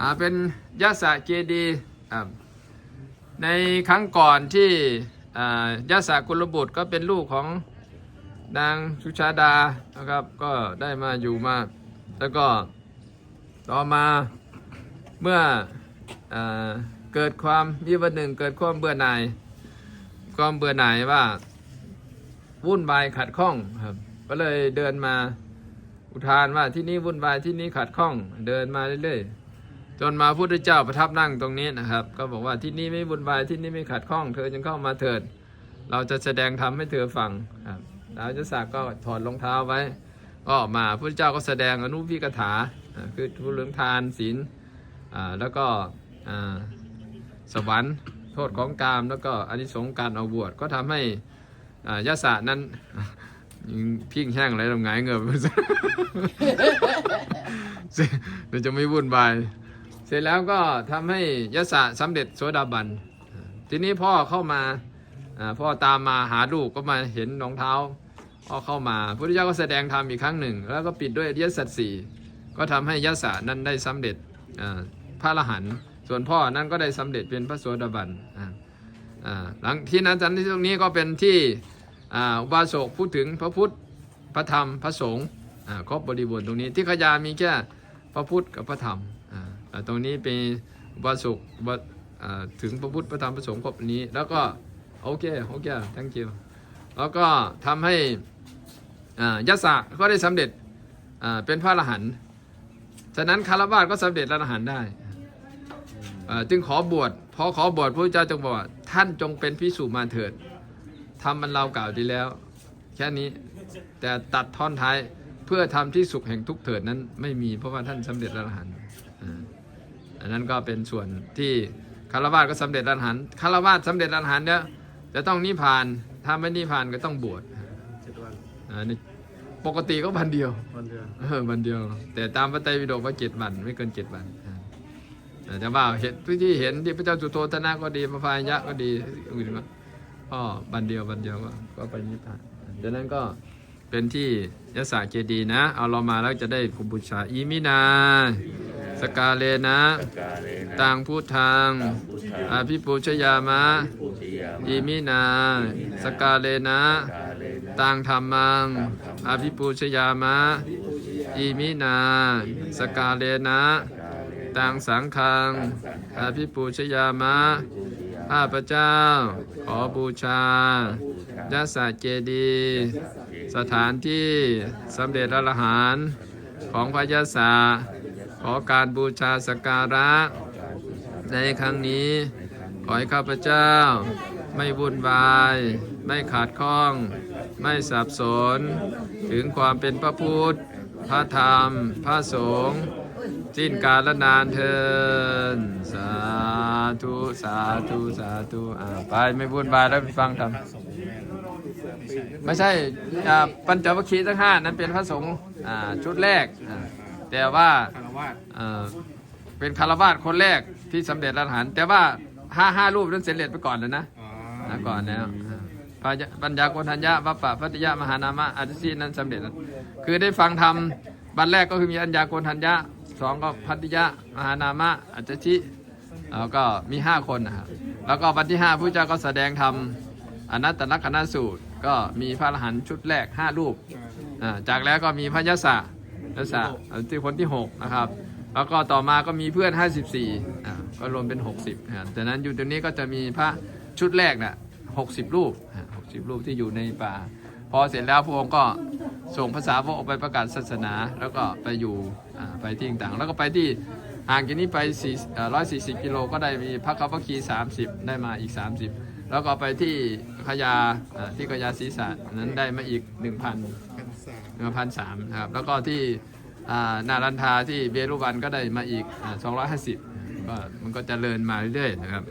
อ่าเป็นยะสะเจดีย์อ่าในครั้งก่อนที่อ่ายะสะกุลบุตรก็เป็นลูกของนางสุชาดานะครับก็ได้มาอยู่มา แล้วก็ต่อมาเมื่ออเกิดความมีวันหนึ่งเกิดความเบื่อหน่ายความเบื่อหน่ายว่าวุ่นวายขัดข้องครับก็เลยเดินมาอุทานว่าที่นี่วุ่นวายที่นี่ขัดข้องเดินมาเรื่อยๆ จนมาพุทธเจ้าประทับนั่งตรงนี้นะครับ ก็บอกว่าที่นี่ไม่วุ่นวายที่นี่ไม่ขัดข้อง เธอจึงเข้ามาเถิด เราจะแสดงธรรมให้เธอฟังครับดาวจะศักก็ถอดรองเท้าไว้ ก็ออกมาพุทธเจ้าก็แสดงอนุพิกถาคือทุเรื่องทานศีลแล้วก็สวรรค์โทษของกาม แล้วก็อนิสงส์การเอาบวชก็ทำให้ยะสะนั้นพิ้งแห้งอะไรทำไงเงือบเร็จเดี๋ยจะไม่วุ่นวาย สร็จแล้วก็ทำให้ยะสะสำเร็จโสดาบัน ทีนี้พ่อเข้ามาพ่อตามมาหาลูกก็มาเห็นรองเท้าพ่อเข้ามาพระพุทธเจ้าก็แสดงธรรมอีกครั้งหนึ่ง แล้วก็ปิดด้วยอริยสัจสี่ก็ทำให้ยะสะนั้นได้สำเร็จพระอรหันต์ส่วนพ่อนั้นก็ได้สำเร็จเป็นพระโสดาบันหลังที่นั้นที่ตรงนี้ก็เป็นที่อุบาสกพูดถึงพระพุทธพระธรรมพระสงฆ์ครบบริบูรณ์ตรงนี้ที่ขยามีแค่พระพุทธกับพระธรรมอ ตรงนี้เป็นอุบาสกอุบาอ่าถึงพระพุทธพระธรรมพระสงฆ์ครบนี้ แล้วก็โอเคโอเค thank you แล้วก็ทำให้ยะสะก็ได้สำเร็จเป็นพระอรหันต์ฉะนั้นคารวาสก็สำเร็จพระอรหันต์ได้จึงขอบวชพอขอบวชพระเจ้าจงบอกว่าท่านจงเป็นพิสูจมาเถิดทำมันเรากล่าวดีแล้ว แค่นี้แต่ตัดท่อนท้ายเพื่อทำที่สุขแห่งทุกเถิดนั้นไม่มีเพราะว่าท่านสำเร็จอรหันต์ อันนั้นก็เป็นส่วนที่คารวาสก็สำเร็จพระอรหันต์คารวาสสำเร็จพระอรหันต์เนี่ยจะต้องนิพพานถ้าไม่นิพพานก็ต้องบวชเจ็ดวันอ่านี่ปกติก็วันเดียววันเดือนเออวันเดียว แต่ตามพระไตรปิฎกว่าเจ็ดวันไม่เกินเจ็ดวันอ่าแต่ว่าเห็นที่เห็นที่พระเจ้าจุโธทนะก็ดีพระพายะก็ดีอื่นก็ก็วันเดียววันเดียวก็ก็ไปนิพพานดังนั้นก็เป็นที่ยศเจดีย์นะ เอาเรามาแล้วจะได้ภูบูชาอีมินา สกาเลนะกาเลนะ ตังพุทธังพุทธาอาภิปูชยามะปุติยามะอีมินาสกาเลนะกาเลนะ ตังธรรมังอภิปูชยามะ อิมินา สกาเลนะกาเลนะตังสังฆังอภิปูชยามะ ข้าพเจ้า ขอบูชายาสะเจดีย์สถานที่สำเร็จอรหันต์ของพระยาสา ขอการบูชาสการะ ในครั้งนี้ ขอให้ข้าพเจ้า ไม่วุ่นวาย ไม่ขาดข้อง ไม่สับสน ถึงความเป็นพระพุทธ พระธรรม พระสงฆ์สิ้นกาลนานเทินสาธุ สาธุ สาธุ อ่า ไปไม่วุ่นวายแล้วไปฟังธรรมไม่ใช่ อ่า ปัญจวัคคีย์ทั้งห้านั้นเป็นพระสงฆ์ อ่า ชุดแรก อ่า แต่ว่าคารวาสเอ่อเป็นคารวาสคนแรกที่สำเร็จอรหันต์แต่ว่าห้าห้ารูปนั้นเสร็จไปก่อนแล้วนะอ๋อนะก่อนแล้วอ่าปัญญาปัญญาโกณทัญญาวัปปะพัตติยะมหานามะอัตตินั้นสำเร็จแล้วคือได้ฟังธรรมบันแรกก็คือมีอัญญาโกณทัญญะสองก็พัตติยะมหานามะอัตติแล้วก็มีห้าคนนะครับแล้วก็วันที่ห้าพระเจ้าก็แสดงธรรมอนัตตลักษณสูตร ก็มีพระอรหันต์ชุดแรกห้ารูปอ่าจากแล้วก็มีพระยศะ ยศะที่คนที่ 6 นะครับ แล้วก็ต่อมาก็มีเพื่อน 54อ่าก็รวมเป็น 60นะครับจากนั้นอยู่ตรงนี้ก็จะมีพระชุดแรกน่ะ60 รูป 60 รูปที่อยู่ในป่า พอเสร็จแล้วพระองค์ก็ส่งภาษาวกออกไปประกาศศาสนา แล้วก็ไปอยู่อ่าไปที่ต่างๆ แล้วก็ไปที่ห่างจากนี้ไป4อ่า140 กิโลก็ได้มีพระคัมภคีร์30 ได้มาอีก 30 แล้วก็ไปที่ขยาที่ขยาศีรษะนั้นได้มาอีก 1,000กันสามหนึ่ง พันสามนะครับ แล้วก็ที่นารันทาที่เบรุวันก็ได้มาอีกสองร้อยห้าสิบก็มันก็เจะเริญมาเรื่อยๆนะครับ